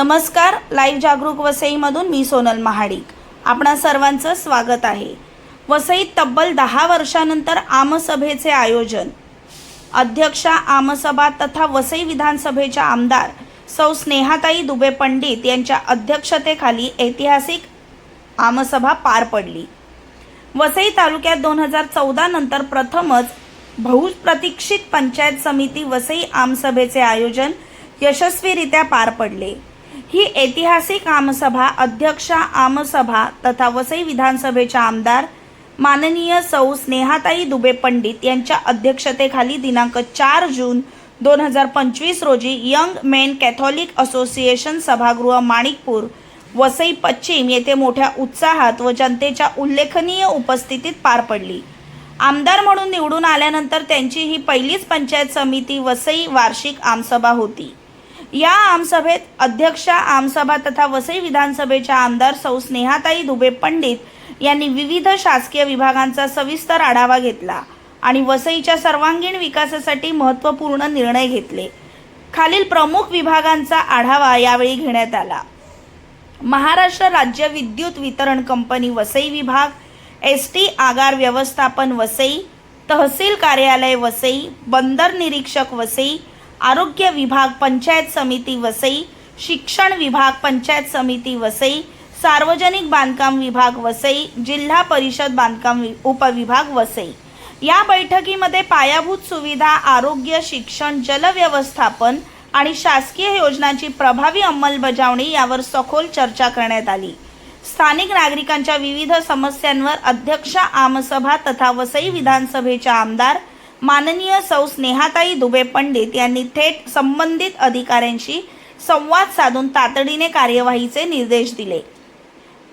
नमस्कार लाईव्ह जागरूक वसईमधून मी सोनल महाडिक. आपणा सर्वांचं स्वागत आहे. वसईत तब्बल दहा वर्षानंतर आमसभेचे आयोजन. अध्यक्षा आमसभा तथा वसई विधानसभेच्या आमदार सौ स्नेहाताई दुबे पंडित यांच्या अध्यक्षतेखाली ऐतिहासिक आमसभा पार पडली. वसई तालुक्यात दोन हजार चौदा नंतर प्रथमच बहुप्रतीक्षित पंचायत समिती वसई आमसभेचे आयोजन यशस्वीरित्या पार पडले. ही ऐतिहासिक आमसभा अध्यक्षा आमसभा तथा वसई विधानसभेच्या आमदार माननीय सौ स्नेहाताई दुबे पंडित यांच्या अध्यक्षतेखाली दिनांक चार जून दोन हजार पंचवीस रोजी यंग मेन कॅथॉलिक असोसिएशन सभागृह माणिकपूर वसई पश्चिम येथे मोठ्या उत्साहात व जनतेच्या उल्लेखनीय उपस्थितीत पार पडली. आमदार म्हणून निवडून आल्यानंतर त्यांची ही पहिलीच पंचायत समिती वसई वार्षिक आमसभा होती. या आमसभेत अध्यक्षा आमसभा तथा वसई विधानसभेच्या आमदार सौ स्नेहाताई दुबे पंडित यांनी विविध शासकीय विभागांचा सविस्तर आढावा घेतला आणि वसईच्या सर्वांगीण विकासासाठी महत्त्वपूर्ण निर्णय घेतले. खालील प्रमुख विभागांचा आढावा यावेळी घेण्यात आला. महाराष्ट्र राज्य विद्युत वितरण कंपनी वसई विभाग एस टी आगार व्यवस्थापन वसई तहसील कार्यालय वसई बंदर निरीक्षक वसई आरोग्य विभाग पंचायत समिती वसई शिक्षण विभाग पंचायत समिती वसई सार्वजनिक बांधकाम विभाग वसई जिल्हा परिषद बांधकाम वि- उपविभाग वसई. या बैठकीमध्ये पायाभूत सुविधा आरोग्य शिक्षण जलव्यवस्थापन आणि शासकीय योजनांची प्रभावी अंमलबजावणी यावर सखोल चर्चा करण्यात आली. स्थानिक नागरिकांच्या विविध समस्यांवर अध्यक्ष आमसभा तथा वसई विधानसभेच्या आमदार माननीय सौ स्नेहाताई दुबे पंडित यांनी थेट संबंधित अधिकाऱ्यांशी संवाद साधून तातडीने कार्यवाहीचे निर्देश दिले.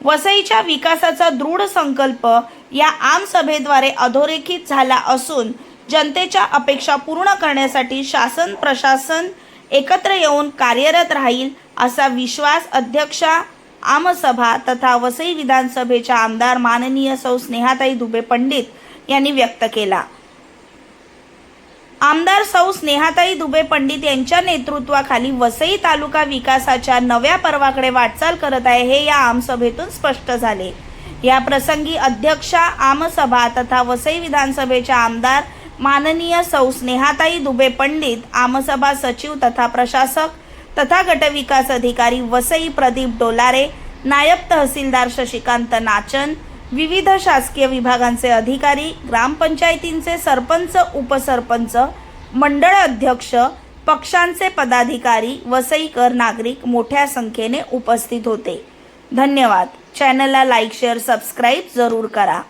वसईच्या विकासाचा दृढ संकल्प या आमसभेद्वारे अधोरेखित झाला असून जनतेच्या अपेक्षा पूर्ण करण्यासाठी शासन प्रशासन एकत्र येऊन कार्यरत राहील असा विश्वास अध्यक्षा आमसभा तथा वसई विधानसभेच्या आमदार माननीय सौ स्नेहाताई दुबे पंडित यांनी व्यक्त केला. आमदार सौ स्नेहाताई दुबे पंडित यांच्या नेतृत्वाखाली वसई तालुका विकासाच्या नव्या पर्वाकडे वाटचाल करत आहे हे या आमसभेतून स्पष्ट झाले. या प्रसंगी अध्यक्षा आमसभा तथा वसई विधानसभेच्या आमदार माननीय सौ स्नेहाताई दुबे पंडित आमसभा सचिव तथा प्रशासक तथा गटविकास अधिकारी वसई प्रदीप डोलारे नायब तहसीलदार शशिकांत नाचन विविध शासकीय विभागांचे अधिकारी ग्रामपंचायतींचे सरपंच उपसरपंच मंडळ अध्यक्ष पक्षांचे पदाधिकारी वसईकर नागरिक मोठ्या संख्येने उपस्थित होते. धन्यवाद. चॅनलला लाईक शेअर सबस्क्राईब जरूर करा.